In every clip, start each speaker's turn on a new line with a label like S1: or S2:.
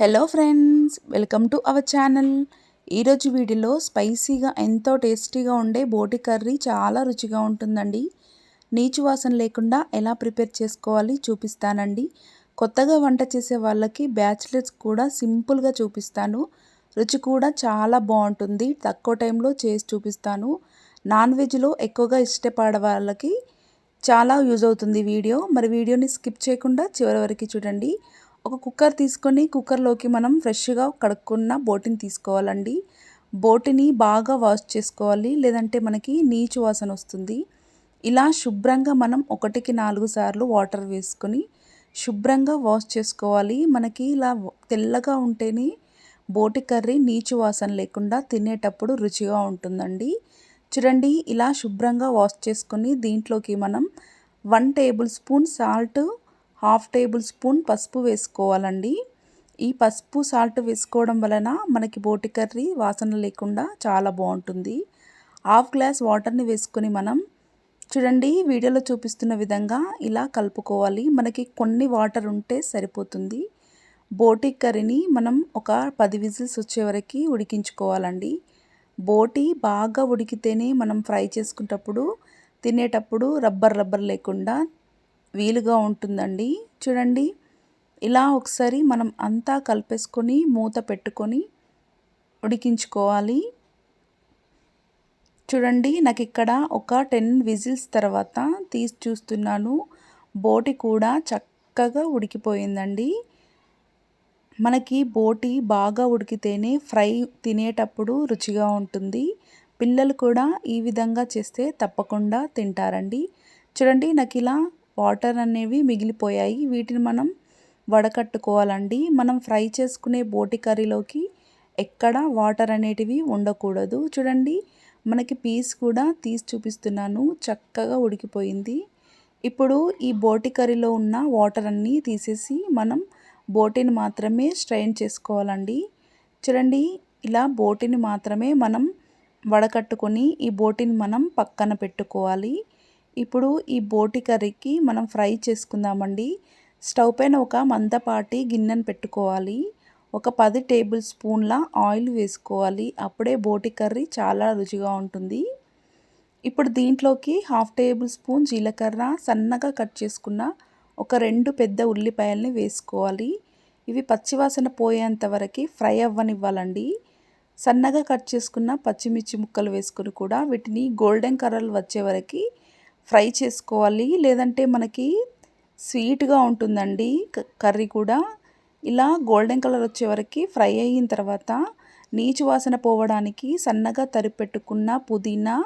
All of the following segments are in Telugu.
S1: Hello friends welcome to our channel. ఈరోజు వీడియోలో స్పైసీగా ఎంతో టేస్టీగా ఉండే బోటి కర్రీ చాలా రుచిగా ఉంటుందండి. నీచు వాసన లేకుండా ఎలా ప్రిపేర్ చేసుకోవాలి చూపిస్తానండి. కొత్తగా వంట చేసే వాళ్ళకి బ్యాచిలర్స్ కూడా సింపుల్గా చూపిస్తాను. రుచి కూడా చాలా బాగుంటుంది. తక్కువ టైంలో చేసి చూపిస్తాను. నాన్ వెజ్లో ఎక్కువగా ఇష్టపడే వాళ్ళకి చాలా యూజ్ అవుతుంది వీడియో. మరి వీడియోని స్కిప్ చేయకుండా చివరి వరకు చూడండి. ఒక కుక్కర్ తీసుకొని కుక్కర్లోకి మనం ఫ్రెష్గా కడుక్కున్న బోటిని తీసుకోవాలండి. బోటిని బాగా వాష్ చేసుకోవాలి లేదంటే మనకి నీచు వాసన వస్తుంది. ఇలా శుభ్రంగా మనం ఒకటికి నాలుగు సార్లు వాటర్ వేసుకొని శుభ్రంగా వాష్ చేసుకోవాలి. మనకి ఇలా తెల్లగా ఉంటేనే బోటి కర్రీ నీచు వాసన లేకుండా తినేటప్పుడు రుచిగా ఉంటుందండి. చూడండి ఇలా శుభ్రంగా వాష్ చేసుకొని దీంట్లోకి మనం one tablespoon salt half tablespoon పసుపు వేసుకోవాలండి. ఈ పసుపు సాల్ట్ వేసుకోవడం వలన మనకి బోటి కర్రీ వాసన లేకుండా చాలా బాగుంటుంది. హాఫ్ గ్లాస్ వాటర్ని వేసుకొని మనం చూడండి వీడియోలో చూపిస్తున్న విధంగా ఇలా కలుపుకోవాలి. మనకి కొన్ని వాటర్ ఉంటే సరిపోతుంది. బోటి కర్రీని మనం ఒక పది విజిల్స్ వచ్చే వరకు ఉడికించుకోవాలండి. బోటి బాగా ఉడికితేనే మనం ఫ్రై చేసుకునేటప్పుడు తినేటప్పుడు రబ్బర్ రబ్బర్ లేకుండా వీలుగా ఉంటుందండి. చూడండి. ఇలా ఒకసారి మనం అంతా కలిపేసుకొని మూత పెట్టుకొని ఉడికించుకోవాలి. చూడండి. నాకు ఇక్కడ ఒక టెన్ విజిల్స్ తర్వాత తీసి చూస్తున్నాను. బోటి కూడా చక్కగా ఉడికిపోయిందండి. మనకి బోటి బాగా ఉడికితేనే ఫ్రై తినేటప్పుడు రుచిగా ఉంటుంది. పిల్లలు కూడా ఈ విధంగా చేస్తే తప్పకుండా తింటారండి. చూడండి. నాకు ఇలా వాటర్ అనేవి మిగిలిపోయాయి. వీటిని మనం వడకట్టుకోవాలండి. మనం ఫ్రై చేసుకునే బోటి కర్రీలోకి ఎక్కడ వాటర్ అనేటివి ఉండకూడదు. చూడండి మనకి పీస్ కూడా తీసి చూపిస్తున్నాను. చక్కగా ఉడికిపోయింది. ఇప్పుడు ఈ బోటి కర్రీలో ఉన్న వాటర్ అన్నీ తీసేసి మనం బోటిని మాత్రమే స్ట్రైన్ చేసుకోవాలండి. చూడండి ఇలా బోటిని మాత్రమే మనం వడకట్టుకొని ఈ బోటిని మనం పక్కన పెట్టుకోవాలి. ఇప్పుడు ఈ బోటి కర్రీకి మనం ఫ్రై చేసుకుందామండి. స్టవ్ పైన ఒక మందపాటి గిన్నెను పెట్టుకోవాలి. ఒక పది టేబుల్ స్పూన్ల ఆయిల్ వేసుకోవాలి. అప్పుడే బోటి కర్రీ చాలా రుచిగా ఉంటుంది. ఇప్పుడు దీంట్లోకి హాఫ్ టేబుల్ స్పూన్ జీలకర్ర సన్నగా కట్ చేసుకున్న ఒక రెండు పెద్ద ఉల్లిపాయల్ని వేసుకోవాలి. ఇవి పచ్చివాసన పోయేంత వరకు ఫ్రై అవ్వనివ్వాలండి. సన్నగా కట్ చేసుకున్న పచ్చిమిర్చి ముక్కలు వేసుకుని కూడా వీటిని గోల్డెన్ కర్రలు వచ్చే వరకు ఫ్రై చేసుకోవాలి లేదంటే మనకి స్వీట్గా ఉంటుందండి కర్రీ కూడా. ఇలా గోల్డెన్ కలర్ వచ్చే వరకు ఫ్రై అయిన తర్వాత నీచు వాసన పోవడానికి సన్నగా తరిపెట్టుకున్న పుదీనా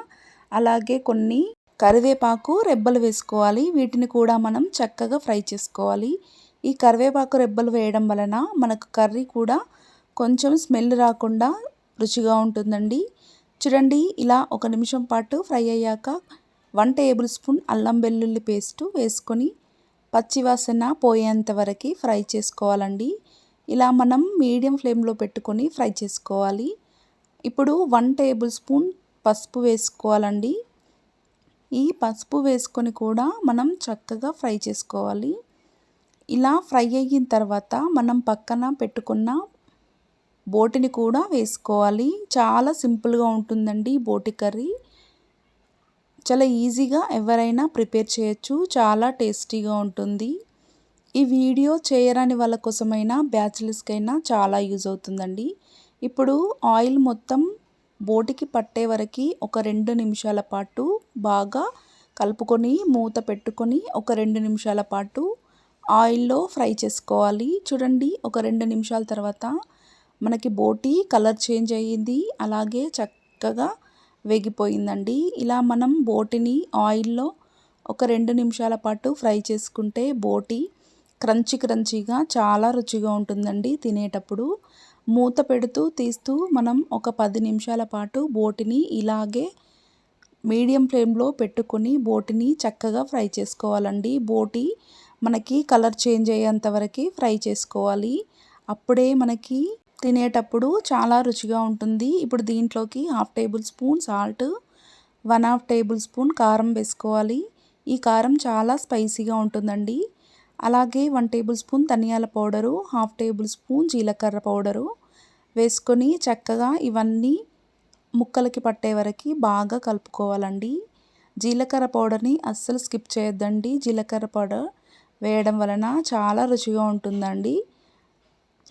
S1: అలాగే కొన్ని కరివేపాకు రెబ్బలు వేసుకోవాలి. వీటిని కూడా మనం చక్కగా ఫ్రై చేసుకోవాలి. ఈ కరివేపాకు రెబ్బలు వేయడం వలన మనకు కర్రీ కూడా కొంచెం స్మెల్ రాకుండా రుచిగా ఉంటుందండి. చూడండి ఇలా ఒక నిమిషం పాటు ఫ్రై అయ్యాక వన్ టేబుల్ స్పూన్ అల్లం వెల్లుల్లి పేస్టు వేసుకొని పచ్చివాసన పోయేంత వరకు ఫ్రై చేసుకోవాలండి. ఇలా మనం మీడియం ఫ్లేమ్లో పెట్టుకొని ఫ్రై చేసుకోవాలి. ఇప్పుడు వన్ టేబుల్ స్పూన్ పసుపు వేసుకోవాలండి. ఈ పసుపు వేసుకొని కూడా మనం చక్కగా ఫ్రై చేసుకోవాలి. ఇలా ఫ్రై అయిన తర్వాత మనం పక్కన పెట్టుకున్న బోటిని కూడా వేసుకోవాలి. చాలా సింపుల్గా ఉంటుందండి బోటి కర్రీ. చాలా ఈజీగా ఎవరైనా ప్రిపేర్ చేయొచ్చు. చాలా టేస్టీగా ఉంటుంది. ఈ వీడియో చేయరాని వాళ్ళ కోసమైనా బ్యాచిలర్స్కైనా చాలా యూజ్ అవుతుందండి. ఇప్పుడు ఆయిల్ మొత్తం బోటికి పట్టే వరకు ఒక రెండు నిమిషాల పాటు బాగా కలుపుకొని మూత పెట్టుకొని ఒక రెండు నిమిషాల పాటు ఆయిల్లో ఫ్రై చేసుకోవాలి. చూడండి ఒక రెండు నిమిషాల తర్వాత మనకి బోటి కలర్ చేంజ్ అయ్యింది. అలాగే చక్కగా వేగిపోయిందండి. ఇలా మనం బోటిని ఆయిల్లో ఒక రెండు నిమిషాల పాటు ఫ్రై చేసుకుంటే బోటి క్రంచి క్రంచిగా చాలా రుచిగా ఉంటుందండి తినేటప్పుడు. మూత పెడుతూ తీస్తూ మనం ఒక పది నిమిషాల పాటు బోటిని ఇలాగే మీడియం ఫ్లేమ్లో పెట్టుకొని బోటిని చక్కగా ఫ్రై చేసుకోవాలండి. బోటి మనకి కలర్ చేంజ్ అయ్యేంత వరకు ఫ్రై చేసుకోవాలి. అప్పుడే మనకి తినేటప్పుడు చాలా రుచిగా ఉంటుంది. ఇప్పుడు దీంట్లోకి half tablespoon salt one half tablespoon కారం వేసుకోవాలి. ఈ కారం చాలా స్పైసీగా ఉంటుందండి. అలాగే వన్ టేబుల్ స్పూన్ ధనియాల పౌడరు హాఫ్ టేబుల్ స్పూన్ జీలకర్ర పౌడరు వేసుకొని చక్కగా ఇవన్నీ ముక్కలకి పట్టే వరకు బాగా కలుపుకోవాలండి. జీలకర్ర పౌడర్ని అస్సలు స్కిప్ చేయొద్దండి. జీలకర్ర పౌడర్ వేయడం వలన చాలా రుచిగా ఉంటుందండి.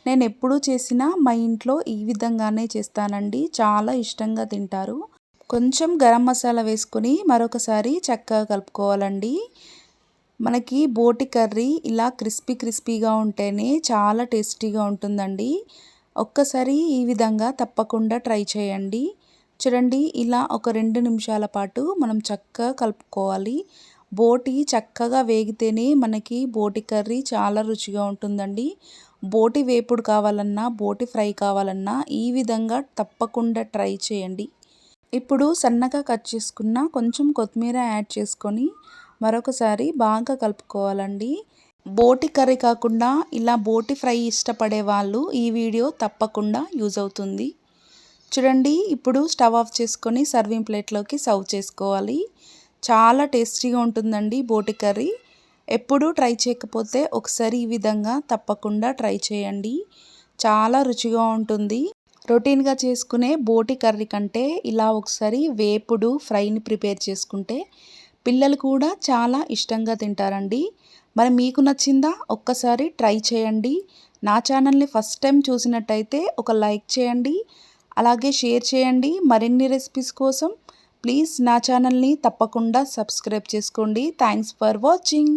S1: నేను ఎప్పుడూ చేసినా మా ఇంట్లో ఈ విధంగానే చేస్తానండి. చాలా ఇష్టంగా తింటారు. కొంచెం గరం మసాలా వేసుకొని మరొకసారి చక్కగా కలుపుకోవాలండి. మనకి బోటి కర్రీ ఇలా క్రిస్పీ క్రిస్పీగా ఉంటేనే చాలా టేస్టీగా ఉంటుందండి. ఒక్కసారి ఈ విధంగా తప్పకుండా ట్రై చేయండి. చూడండి ఇలా ఒక రెండు నిమిషాల పాటు మనం చక్కగా కలుపుకోవాలి. బోటి చక్కగా వేగితేనే మనకి బోటి కర్రీ చాలా రుచిగా ఉంటుందండి. బోటి వేపుడు కావాలన్నా బోటి ఫ్రై కావాలన్నా ఈ విధంగా తప్పకుండా ట్రై చేయండి. ఇప్పుడు సన్నగా కట్ చేసుకున్న కొంచెం కొత్తిమీర యాడ్ చేసుకొని మరొకసారి బాగా కలుపుకోవాలండి. బోటి కర్రీ కాకుండా ఇలా బోటి ఫ్రై ఇష్టపడే వాళ్ళు ఈ వీడియో తప్పకుండా యూజ్ అవుతుంది. చూడండి ఇప్పుడు స్టవ్ ఆఫ్ చేసుకొని సర్వింగ్ ప్లేట్లోకి సర్వ్ చేసుకోవాలి. చాలా టేస్టీగా ఉంటుందండి బోటి కర్రీ. ఎప్పుడూ ట్రై చేయకపోతే ఒకసారి ఈ విధంగా తప్పకుండా ట్రై చేయండి. చాలా రుచిగా ఉంటుంది. రొటీన్గా చేసుకునే బోటి కర్రీ కంటే ఇలా ఒకసారి వేపుడు ఫ్రైని ప్రిపేర్ చేసుకుంటే పిల్లలు కూడా చాలా ఇష్టంగా తింటారండి. మరి మీకు నచ్చిందా? ఒక్కసారి ట్రై చేయండి. నా ఛానల్ని ఫస్ట్ టైం చూసినట్టయితే ఒక లైక్ చేయండి. అలాగే షేర్ చేయండి. మరిన్ని రెసిపీస్ కోసం ప్లీజ్ నా ఛానల్ని తప్పకుండా సబ్స్క్రైబ్ చేసుకోండి. Thanks for watching.